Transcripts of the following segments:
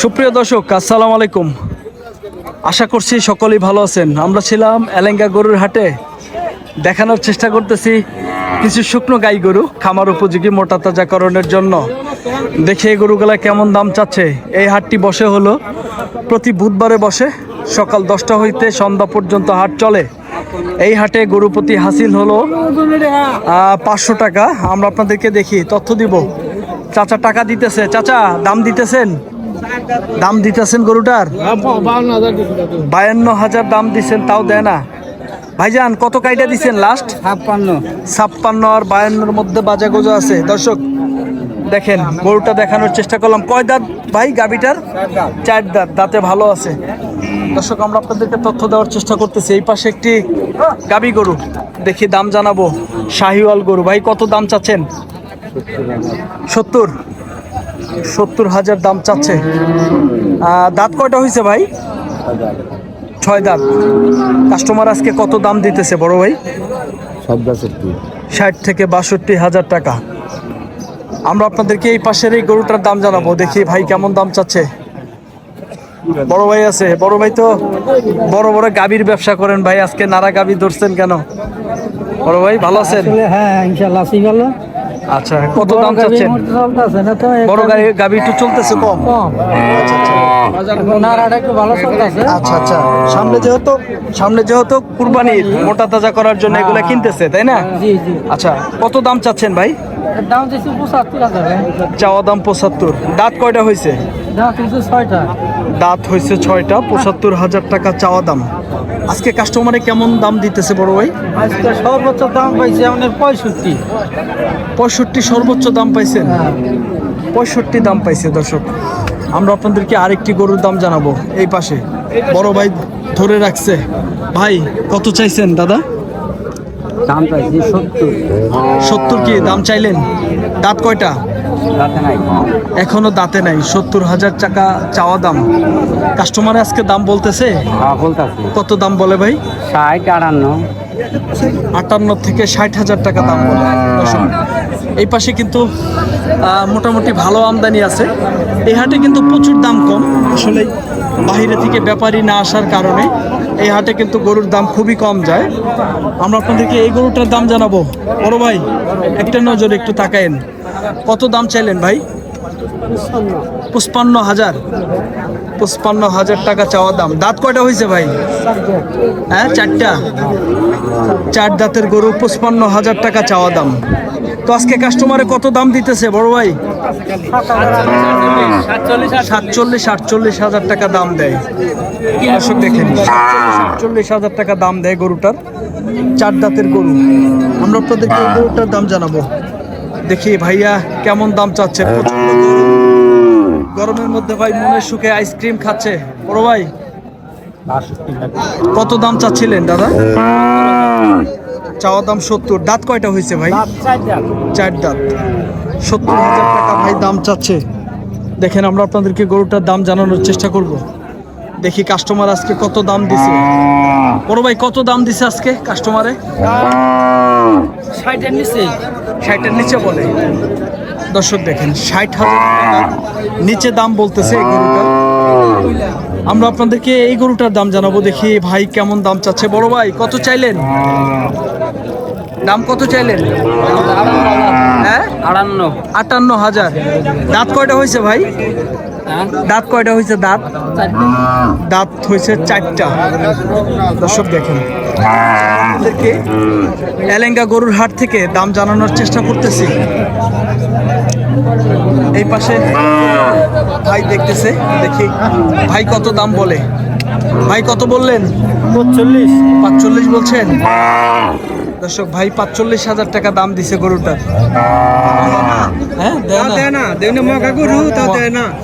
সুপ্রিয় দর্শক, আসসালামু আলাইকুম। আশা করছি সকলেই ভালো আছেন। আমরা ছিলাম এলেঙ্গা গরুর হাটে। দেখানোর চেষ্টা করতেছি কিছু শুকনো গাই গরু খামার উপযোগী মোটা তাজাকরণের জন্য। দেখে এই গরুগুলা কেমন দাম চাচ্ছে? এই হাটটি বসে হলো, প্রতি বুধবারে বসে। সকাল দশটা হইতে সন্ধ্যা পর্যন্ত হাট চলে। এই হাটে গরু প্রতি হাসিল হলো পাঁচশো টাকা। আমরা আপনাদেরকে দেখি, তথ্য দিব। চাচা টাকা দিতেছে। চাচা দাম দিতেছেন? দাম দিতেছেন গরুটার? বায়ান্ন হাজার দাম দিছেন তাও দেয় না। ভাইজান কত কাইটা দিছেন লাস্ট ছাপ্পান্ন। ছাপ্পান্ন আর বায়ান্নর মধ্যে বাজা গোজা আছে। দর্শক দেখেন গরুটা দেখানোর চেষ্টা করলাম। কয় দাঁত ভাই গাবিটার চার দাঁত দাঁতে ভালো আছে। দর্শক আমরা আপনাদেরকে তথ্য দেওয়ার চেষ্টা করতেছি। এই পাশে একটি গাবি গরু। দেখি দাম জানাব। শাহিওয়াল গরু। ভাই কত দাম চাচ্ছেন? সত্তর। সত্তর হাজার দাম চাচ্ছে। দাঁত কয়টা হয়েছে ভাই? ছয় দাঁত। কাস্টমার আজকে কত দাম দিতেছে বড় ভাই? ষাট থেকে বাষট্টি হাজার টাকা। আমরা আপনাদেরকে এই পাশের এই গরুটার দাম জানাব দেখি ভাই কেমন দাম চাচ্ছে। বড় ভাই আছে বড় ভাই তো বড় বড় গাবির ব্যবসা করেন ভাই আজকে নারা গাবি ধরছেন কেন? বড় ভাই ভালো আছেন? হ্যাঁ ইনশাল্লাহ আছি ভালো। আচ্ছা কত দাম চাচ্ছেন? বড় গাড়ি গাবি একটু চলতেছে কম? চলতেছে আচ্ছা আচ্ছা। সামনে যেহেতু সামনে যেহেতু কুরবানির মোটা তাজা করার জন্য এগুলা কিনতেছে তাই না? আচ্ছা কত দাম চাচ্ছেন ভাই? চাওয়া দাম পঁচাত্তর। দাঁত কয়টা হয়েছে কিন্তু ছয়টা। দাঁত হয়েছে ছয়টা পঁচাত্তর হাজার টাকা চাওয়া দাম। আজকে কাস্টমারে কেমন দাম দিতেছে বড় ভাই? আজকে সর্বোচ্চ দাম পাইছে আমাদের পঁয়ষট্টি। পঁয়ষট্টি সর্বোচ্চ দাম পাইছেন? পঁয়ষট্টি দাম পাইছে দর্শক। আমরা আপনাদেরকে আরেকটি গরুর দাম জানাব এই পাশে। বড় ভাই ধরে রাখছে। ভাই কত চাইছেন দাদা? দাম পাইছি সত্তর। সত্তর কি দাম চাইলেন? দাঁত কয়টা? এখনও দাঁতে নাই সত্তর হাজার টাকা চাওয়া দাম। কাস্টমার আজকে দাম বলতেছে? হ্যাঁ কত দাম বলে ভাই? ষাট আটান্ন। আটান্ন থেকে ষাট হাজার টাকা দাম বলে। এই পাশে কিন্তু মোটামুটি ভালো আমদানি আছে। এই হাটে কিন্তু প্রচুর দাম কম। আসলে বাইরে থেকে ব্যাপারী না আসার কারণে এই হাটে কিন্তু গরুর দাম খুবই কম যায়। আমরা আপনাদেরকে এই গরুটার দাম জানাব। বড় ভাই, একটা নজর একটু তাকায়েন। কত দাম চাইলেন ভাই? পঁচপান্ন হাজার। পঁচপান্ন হাজার টাকা চাওয়া দাম। দাঁত কয়টা হয়েছে ভাই? হ্যাঁ চারটা। চার দাঁতের গরু পঁচপান্ন হাজার টাকা চাওয়া দাম। তো আজকে কাস্টমারে কত দাম দিতেছে বড় ভাই? সাতচল্লিশ আটচল্লিশ হাজার টাকা দাম দেয়। দর্শক দেখেন, সাতচল্লিশ হাজার টাকা দাম দেয় গরুটার, চার দাঁতের গরু। আমরা আপনাদেরকে গরুটার দাম জানাব। দেখি ভাইয়া কেমন দাম চাচ্ছে? প্রচণ্ড গরমের মধ্যে ভাই মনে সুখে আইসক্রিম খাচ্ছে। বড় ভাই, কত দাম চাচ্ছিলেন দাদা? চাওয়া দাম সত্তর। দাঁত কয়টা হয়েছে ভাই? চার দাঁত। সত্তর হাজার টাকা ভাই দাম চাচ্ছে। দেখেন আমরা আপনাদেরকে গরুটার দাম জানানোর চেষ্টা করব। দেখি কাস্টমার আজকে কত দাম দিছে। বড় ভাই কত দাম দিছে আজকে কাস্টমারে ষাটের নিচে। ষাটের নিচে বলে। দর্শক দেখেন ষাট হাজার টাকা নিচে দাম বলতেছে এই আমরা আপনাদেরকে এই গরুটার দাম জানাব। দেখি ভাই কেমন দাম চাচ্ছে। বড় ভাই কত চাইলেন? দাম কত চাইলেন? হ্যাঁ? আটান্ন। আটান্ন হাজার। দাঁত কয়টা হয়েছে ভাই? দাঁত কয়টা হয়েছে? দাঁত? দাঁত হয়েছে চারটা। দর্শক দেখেন। আপনাদেরকে এলেঙ্গা গরুর হাট থেকে দাম জানানোর চেষ্টা করতেছি। এই পাশে ভাই দেখতেছে দেখি ভাই কত দাম বলে। ভাই কত বললেন? পঁচল্লিশ পাঁচচল্লিশ বলছেন। দর্শক ভাই পাঁচচল্লিশ হাজার টাকা দাম দিছে গরুটার হ্যাঁ দেয় না। মগা গরু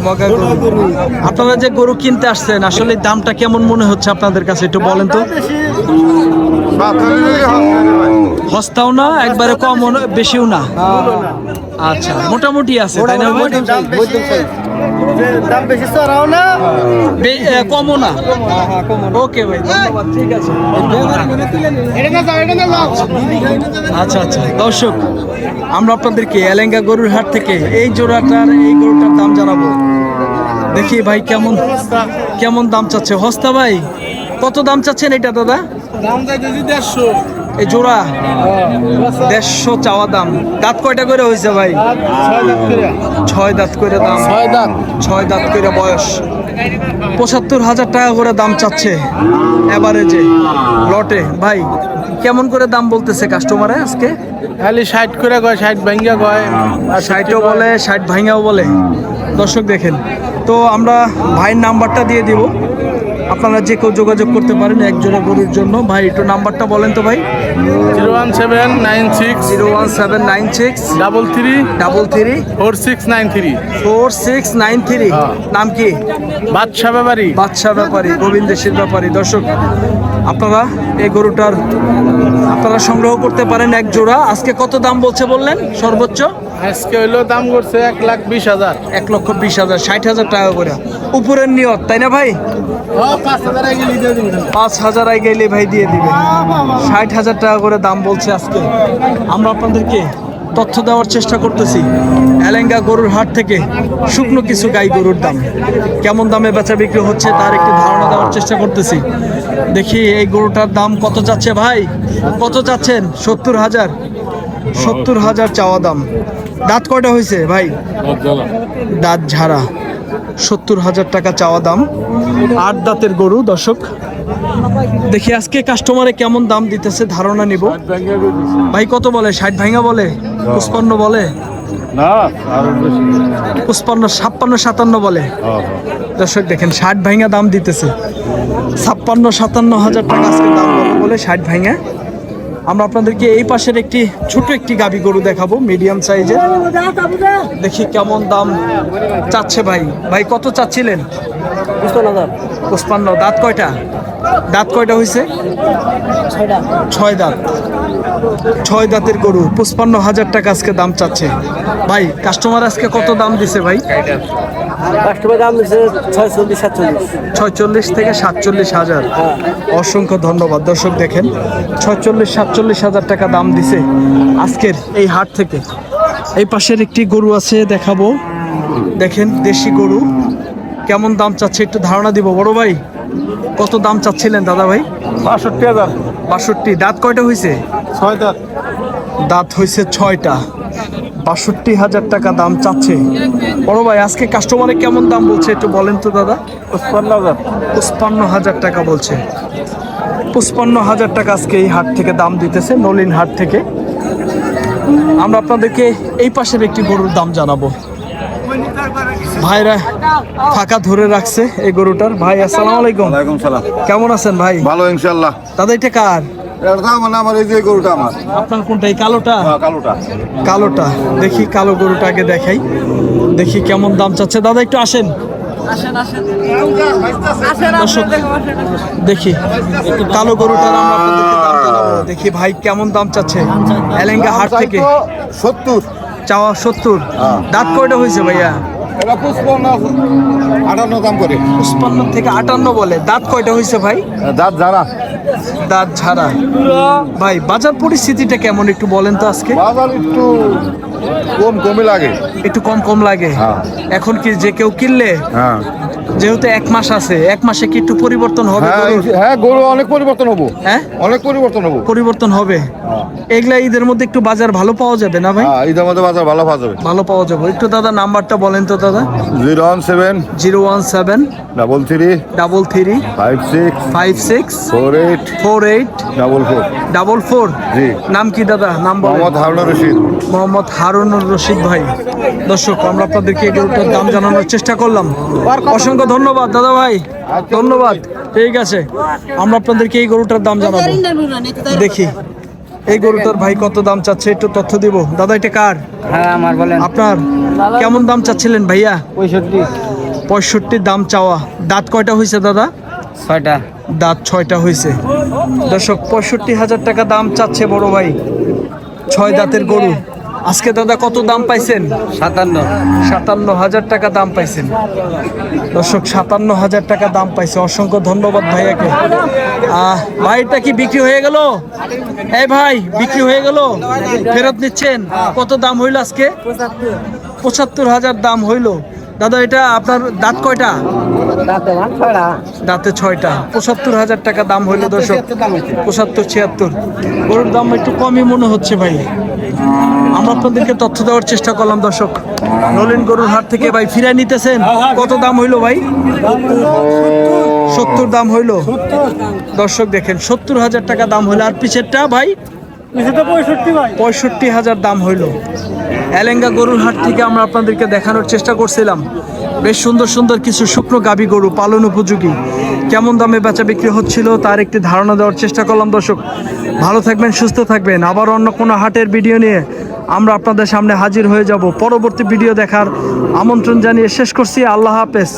মগা গরু। আপনারা যে গরু কিনতে আসছেন আসলে দামটা কেমন মনে হচ্ছে আপনাদের কাছে একটু বলেন তো? হস্তাও না একবারে কম বেশিও না? আচ্ছা মোটামুটি আছে তাই না? দাম বেশি চড়াও না? কমও না। ওকে ভাই ধন্যবাদ ঠিক আছে। আচ্ছা আচ্ছা। দর্শক আমরা আপনাদেরকে এলেঙ্গা গরুর হাট থেকে এই জোড়াটার এই গরুটার দাম জানাব। দেখি ভাই কেমন কেমন দাম চাচ্ছে? হস্তা ভাই কত দাম চাচ্ছেন এটা দাদা? দাম চাইতেছি দেড়শো। এই জোড়া দেড়শো চাওয়া দাম। দাঁত কয়টা করে হয়েছে ভাই? ছয় দাঁত করে দাম। ছয় দাঁত। করে বয়স। পঁচাত্তর হাজার টাকা করে দাম চাচ্ছে এভারেজে লটে ভাই কেমন করে দাম বলতেছে কাস্টমারে আজকে? খালি ষাট করে গয় ষাট ভাঙ্গা কয়। আর ষাটও বলে ষাট ভাঙাও বলে। দর্শক দেখেন তো আমরা ভাইয়ের নাম্বারটা দিয়ে দিব। আপনারা যে কেউ যোগাযোগ করতে পারেন এক জোড়া গরুর জন্য। ভাই একটু নাম্বারটা বলেন তো ভাই। Zero one seven nine six zero one seven nine six double three double three four six nine three. Four six nine three. হ্যাঁ। নাম কি? বাদশা ব্যাপারী। বাদশাহ ব্যাপারী গোবিন্দ গোবিন্দেশের ব্যাপারী। দর্শক আপনারা এই গরুটার আপনারা সংগ্রহ করতে পারেন এক জোড়া। আজকে কত দাম বলছে বললেন? সর্বোচ্চ? আজকে হইল দাম করছে এক লাখ বিশ হাজার। এক লক্ষ বিশ হাজার ষাট হাজার টাকা করে। উপরের নিয়ত তাই না ভাই? পাঁচ হাজার আগে লিখে দিবেন। পাঁচ হাজার আই গেলে ভাই দিয়ে দিবে ষাট হাজার টাকা করে দাম বলছে আজকে। আমরা আপনাদেরকে তথ্য দেওয়ার চেষ্টা করতেছি। এলেঙ্গা গরুর হাট থেকে শুকনো কিছু গাই গরুর দাম। কেমন দামে বেচা বিক্রি হচ্ছে তার একটি ধারণা দেওয়ার চেষ্টা করতেছি। দেখি এই গরুটার দাম কত যাচ্ছে ভাই? কত চাচ্ছেন সত্তর হাজার। সত্তর হাজার চাওয়া দাম। দাঁত কয়টা হয়েছে ভাই? দাঁত ঝাড়া। সত্তর হাজার টাকা চাওয়া দাম। আট দাঁতের গরু দর্শক। দেখি আজকে কাস্টমারে কেমন দাম দিতেছে ধারণা নিব। ভাই কত বলে? ষাট ভাঙা বলে? পুষ্পান্ন বলে? পুষ্পান্ন ছাপ্পান্ন সাতান্ন বলে? দর্শক দেখেন ষাট ভাঙা দাম দিতেছে। ছাপ্পান্ন সাতান্ন হাজার টাকা আজকে দাম বলে বলে ষাট ভাঙা। আমরা আপনাদেরকে এই পাশের একটি ছোট একটি গাবি গরু দেখাবো মিডিয়াম সাইজের দেখি কেমন দাম চাচ্ছে ভাই। ভাই কত চাচ্ছিলেন? পুষ্পান্ন দাঁত কয়টা? দাঁত কয়টা হয়েছে ছয় দাঁত। ছয় দাঁতের গরু পুষ্পান্ন হাজার টাকা আজকে দাম চাচ্ছে। ভাই কাস্টমার আজকে কত দাম দিছে ভাই? কাস্টমার দাম দিচ্ছে ছয়চল্লিশ সাতচল্লিশ। ছয়চল্লিশ থেকে সাতচল্লিশ হাজার। অসংখ্য ধন্যবাদ। দর্শক দেখেন ছয়চল্লিশ সাতচল্লিশ হাজার টাকা দাম দিছে আজকের এই হাট থেকে। এই পাশের একটি গরু আছে দেখাবো। দেখেন দেশি গরু। কেমন দাম চাচ্ছে একটু ধারণা দিব। বড় ভাই কত দাম চাচ্ছিলেন দাদা ভাই? বাষট্টি হাজার। বাষট্টি। দাঁত কয়টা হয়েছে ছয় দাঁত। দাঁত হয়েছে ছয়টা। বাষট্টি হাজার টাকা দাম চাচ্ছে। বড় ভাই আজকে কাস্টমারে কেমন দাম বলছে একটু বলেন তো দাদা। পঁচপান্ন হাজার। পঁচপান্ন হাজার টাকা বলছে। পঁচপান্ন হাজার টাকা আজকে এই হাট থেকে দাম দিতেছে নলিন হাট থেকে। আমরা আপনাদেরকে এই পাশের একটি গরুর দাম জানাব। ভাইরা ফাঁকা ধরে রাখছে এই গরুটার। ভাই আসসালামু আলাইকুম। ওয়ালাইকুম সালাম। কেমন আছেন ভাই? ভালো ইনশাল্লাহ দাদা এটা কার? এটা মানে আমার এই যে গরুটা আমার। আপনার কোনটা এই কালোটা? হ্যাঁ, কালোটা। কালোটা। দেখি কালো গরুটা আগে দেখাই। দেখি কেমন দাম চাচ্ছে। দাদা একটু আসেন। দেখি। একটু কালো গরুটার। দেখি ভাই কেমন দাম চাচ্ছে। এলেঙ্গা হাট থেকে। সত্তর। চাওয়া সত্তর। হ্যাঁ। দাঁত কয়টা হয়েছে ভাইয়া? এটা পুষ্পন্ন আটান্ন দাম করে। পুষ্পান্ন থেকে আটান্ন বলে। দাঁত কয়টা হয়েছে ভাই? দাঁত ঝাড়া। দাঁত ঝাড়া। ভাই বাজার পরিস্থিতিটা কেমন একটু বলেন তো আজকে? বাজার একটু কম কমই লাগে। একটু কম কম লাগে। হ্যাঁ। এখন কি যে কেউ কিনলে হ্যাঁ। যেহেতু এক মাস আছে এক মাসে কি একটু পরিবর্তন হবে হ্যাঁ হ্যাঁ গরু অনেক পরিবর্তন হব। হ্যাঁ? অনেক পরিবর্তন হব। পরিবর্তন হবে। এগুলা ঈদের মধ্যে একটু বাজার ভালো পাওয়া যাবে না ভাই? হ্যাঁ ঈদের মধ্যে বাজার ভালো পাওয়া যাবে। ভালো পাওয়া যাবে। একটু দাদা নাম্বারটা বলেন তো দাদা। Zero one seven zero one seven double three double three five six five six four eight four eight double four double four জি। নাম কি দাদা? নাম মোহাম্মদ হারুন রশিদ। মোহাম্মদ হারুনুর রশিদ ভাই। দর্শক আমরা আপনাদেরকে এই গরুটার দাম জানানোর চেষ্টা করলাম। অসংখ্য ধন্যবাদ দাদা ভাই। ধন্যবাদ। ঠিক আছে। আমরা আপনাদেরকে এই গরুটার দাম জানাব। দেখি। এই গরুটার ভাই কত দাম চাচ্ছে একটু তথ্য দিব। দাদা এটা কার? হ্যাঁ আমার বলেন। আপনার? কেমন দাম চাচ্ছিলেন ভাইয়া? পঁয়ষট্টি। পঁয়ষট্টি দাম চাওয়া। দাঁত কয়টা হয়েছে দাদা? ছয়টা। দাঁত ছয়টা হয়েছে দর্শক পঁয়ষট্টি হাজার টাকা দাম চাচ্ছে বড় ভাই। ছয় দাঁতের গরু। আজকে দাদা কত দাম পাইছেন? সাতান্ন। সাতান্ন হাজার টাকা দাম পাইছেন। দর্শক সাতান্ন হাজার টাকা দাম পাইছে। অসংখ্য ধন্যবাদ ভাইয়াকে। আহ, ভাইটা কি বিক্রি হয়ে গেল? এই ভাই বিক্রি হয়ে গেল? ফেরত নিচ্ছেন? কত দাম হইল আজকে? পঁচাত্তর হাজার দাম হইল। দাদা এটা আপনার দাঁত কয়টা? দাঁতে ছয়টা। পঁচাত্তর হাজার টাকা দাম হইল দর্শক। পঁচাত্তর ছিয়াত্তর। গরুর দাম একটু কমই মনে হচ্ছে ভাই। আমরা আপনাদেরকে তথ্য দেওয়ার চেষ্টা করলাম দর্শক। নলিন গরুর হাট থেকে ভাই ফিরাই নিতেছেন। কত দাম হইল ভাই? সত্তর দাম হইল। দর্শক দেখেন সত্তর হাজার টাকা দাম হইল। আর পিছেরটা ভাই? পঁয়ষট্টি হাজার দাম হইল। এলেঙ্গা গরুর হাট থেকে আমরা আপনাদেরকে দেখানোর চেষ্টা করছিলাম। বেশ সুন্দর সুন্দর কিছু শুকনো গাবি গরু পালন উপযোগী। কেমন দামে বেচা বিক্রি হচ্ছিল তার একটি ধারণা দেওয়ার চেষ্টা করলাম, দর্শক। ভালো থাকবেন, সুস্থ থাকবেন। আবার অন্য কোনো হাটের ভিডিও নিয়ে আমরা আপনাদের সামনে হাজির হয়ে যাব। পরবর্তী ভিডিও দেখার আমন্ত্রণ জানিয়ে শেষ করছি। আল্লাহ হাফেজ।